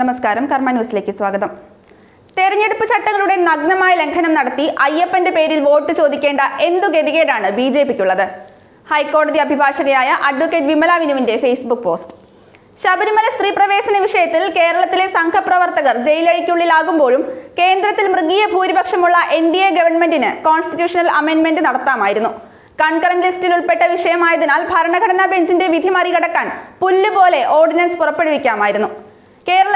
നമസ്കാരം കർമ്മ ന്യൂസിലേക്ക് സ്വാഗതം. തെരഞ്ഞെടുപ്പ് ചട്ടങ്ങളുടെ നഗ്നമായ ലംഘനം നടത്തി അയ്യപ്പന്റെ പേരിൽ വോട്ട് ചോദിക്കേണ്ട എന്തു ഗതികേടാണ് ബി ജെ പിക്കുള്ളത്? ഹൈക്കോടതി അഭിഭാഷകയായ അഡ്വക്കേറ്റ് വിമല വിനുവിന്റെ ഫേസ്ബുക്ക് പോസ്റ്റ്. ശബരിമല സ്ത്രീ പ്രവേശന വിഷയത്തിൽ കേരളത്തിലെ സംഘപ്രവർത്തകർ ജയിലഴിക്കുള്ളിലാകുമ്പോഴും കേന്ദ്രത്തിൽ മൃഗീയ ഭൂരിപക്ഷമുള്ള എൻ ഡി എ ഗവൺമെന്റിന് കോൺസ്റ്റിറ്റ്യൂഷണൽ അമെന്റ്മെന്റ് നടത്താമായിരുന്നു. കൺകറന്റ് ലിസ്റ്റിൽ ഉൾപ്പെട്ട വിഷയമായതിനാൽ ഭരണഘടനാ ബെഞ്ചിന്റെ വിധി മറികടക്കാൻ പുല്ലുപോലെ ഓർഡിനൻസ് പുറപ്പെടുവിക്കാമായിരുന്നു.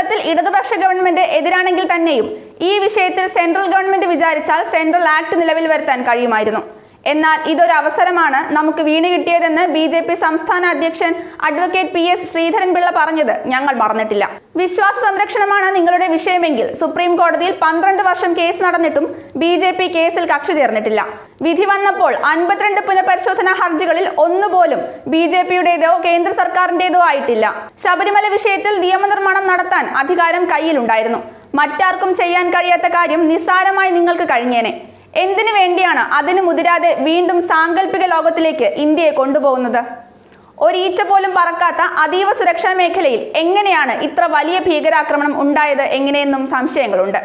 കേരളത്തിൽ ഇടതുപക്ഷ ഗവൺമെന്റ് എതിരാണെങ്കിൽ തന്നെയും ഈ വിഷയത്തിൽ സെൻട്രൽ ഗവൺമെന്റ് വിചാരിച്ചാൽ സെൻട്രൽ ആക്ട് നിലവിൽ വരുത്താൻ കഴിയുമായിരുന്നു. എന്നാൽ ഇതൊരു അവസരമാണ് നമുക്ക് വീണ് കിട്ടിയതെന്ന് ബി ജെ പി സംസ്ഥാന അധ്യക്ഷൻ അഡ്വക്കേറ്റ് പി എസ് ശ്രീധരൻപിള്ള പറഞ്ഞത് ഞങ്ങൾ മറന്നിട്ടില്ല. വിശ്വാസ സംരക്ഷണമാണ് നിങ്ങളുടെ വിഷയമെങ്കിൽ സുപ്രീം കോടതിയിൽ പന്ത്രണ്ട് വർഷം കേസ് നടന്നിട്ടും ബി കേസിൽ കക്ഷി ചേർന്നിട്ടില്ല. വിധി വന്നപ്പോൾ അൻപത്തിരണ്ട് പുനഃപരിശോധനാ ഹർജികളിൽ ഒന്നുപോലും ബി ജെ പിയുടേതോ കേന്ദ്ര സർക്കാരിന്റേതോ ആയിട്ടില്ല. ശബരിമല വിഷയത്തിൽ നിയമനിർമ്മാണം നടത്താൻ അധികാരം കയ്യിലുണ്ടായിരുന്നു. മറ്റാർക്കും ചെയ്യാൻ കഴിയാത്ത കാര്യം നിസ്സാരമായി നിങ്ങൾക്ക് കഴിഞ്ഞേനെ. എന്തിനു വേണ്ടിയാണ് അതിനു മുതിരാതെ വീണ്ടും സാങ്കല്പിക ലോകത്തിലേക്ക് ഇന്ത്യയെ കൊണ്ടുപോകുന്നത്? ഒരീച്ച പോലും പറക്കാത്ത അതീവ സുരക്ഷാ മേഖലയിൽ എങ്ങനെയാണ് ഇത്ര വലിയ ഭീകരാക്രമണം ഉണ്ടായത് എങ്ങനെയെന്നും സംശയങ്ങളുണ്ട്.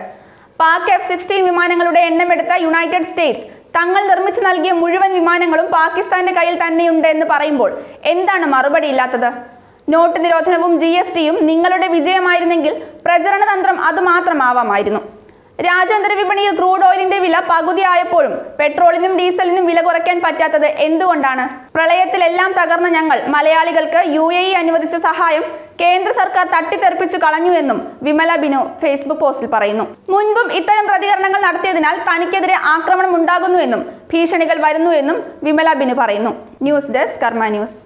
പാക് എഫ് സിക്സ്റ്റീൻ വിമാനങ്ങളുടെ എണ്ണമെടുത്ത യുണൈറ്റഡ് സ്റ്റേറ്റ്സ് തങ്ങൾ നിർമ്മിച്ചു നൽകിയ മുഴുവൻ വിമാനങ്ങളും പാകിസ്ഥാന്റെ കയ്യിൽ തന്നെയുണ്ട് എന്ന് പറയുമ്പോൾ എന്താണ് മറുപടി ഇല്ലാത്തത്? നോട്ട് നിരോധനവും ജി എസ് ടിയും നിങ്ങളുടെ വിജയമായിരുന്നെങ്കിൽ പ്രചരണ തന്ത്രം അതുമാത്രമാവാമായിരുന്നു രാജ്യാന്തര വിപണിയിൽ ക്രൂഡ് ഓയിലിന്റെ വില പകുതിയായപ്പോഴും പെട്രോളിനും ഡീസലിനും വില കുറയ്ക്കാൻ പറ്റാത്തത് എന്തുകൊണ്ടാണ്? പ്രളയത്തിലെല്ലാം തകർന്ന ഞങ്ങൾ മലയാളികൾക്ക് യു എ ഇ അനുവദിച്ച സഹായം കേന്ദ്ര സർക്കാർ തട്ടിത്തെറിപ്പിച്ചു കളഞ്ഞു എന്നും വിമല ബിനു ഫേസ്ബുക്ക് പോസ്റ്റിൽ പറയുന്നു. മുൻപും ഇത്തരം പ്രതികരണങ്ങൾ നടത്തിയതിനാൽ തനിക്കെതിരെ ആക്രമണം ഉണ്ടാകുന്നുവെന്നും ഭീഷണികൾ വരുന്നുവെന്നും വിമല ബിനു പറയുന്നു. News desk Karma news.